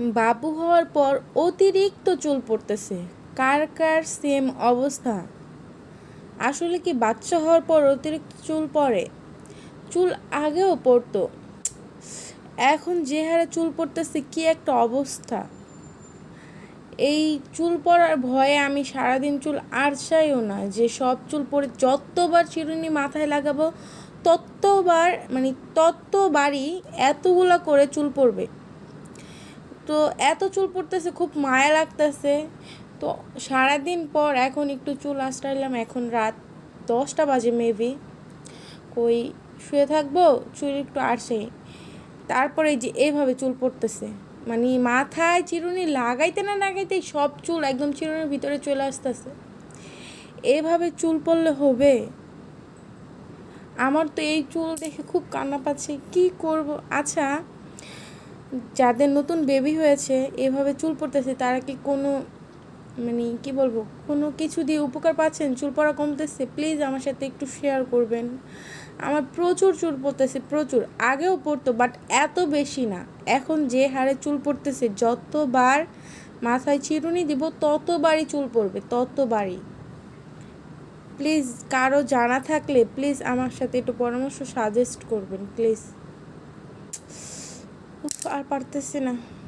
বাবু হওয়ার পর অতিরিক্ত চুল পড়তেছে। কার কার সেম অবস্থা? আসলে কি বাচ্চা হওয়ার পর অতিরিক্ত চুল পড়ে? চুল আগেও পড়তো। এখন যে হারে চুল পড়তেছে কি একটা অবস্থা? এই চুল পড়ার ভয়ে আমি সারাদিন চুল আরছাইও না। যে সব চুল পরে যতবার চিরুনি মাথায় লাগাবো, ততবার মানে ততবারই এতগুলা করে চুল পড়বে। তো এত চুল পড়তেছে, খুব মায়া লাগতেছে। তো সারাদিন পর এখন একটু চুল আশ্রাইলাম এখন রাত দশটা বাজে মেবি কই শুয়ে থাকব, চুল একটু আসে তারপরে যে এভাবে চুল পড়তেছে। মানে মাথায় চিরুনি লাগাইতে না লাগাইতে সব চুল একদম চিরুনির ভিতরে চলে আসতেছে। এভাবে চুল পড়লে হবে? আমার তো এই চুল দেখে খুব কান্না পাচ্ছে। কি করব? আচ্ছা যাদের নতুন বেবি হয়েছে, এভাবে চুল পড়তেছে, তারা কি কোনো মানে কি বলব, কোনো কিছু দিয়ে উপকার পাচ্ছেন? চুল পড়া কমতেছে প্লিজ আমার সাথে একটু শেয়ার করবেন। আমার প্রচুর চুল পড়তেছে, প্রচুর। আগেও পড়তো বাট এত বেশি না। এখন যে হারে চুল পড়তেছে, যতবার মাথায় চিরুনি দিব, ততবারই চুল পড়বে, ততবারই। প্লিজ কারও জানা থাকলে প্লিজ আমার সাথে একটু পরামর্শ সাজেস্ট করবেন প্লিজ আর পারতেছি না।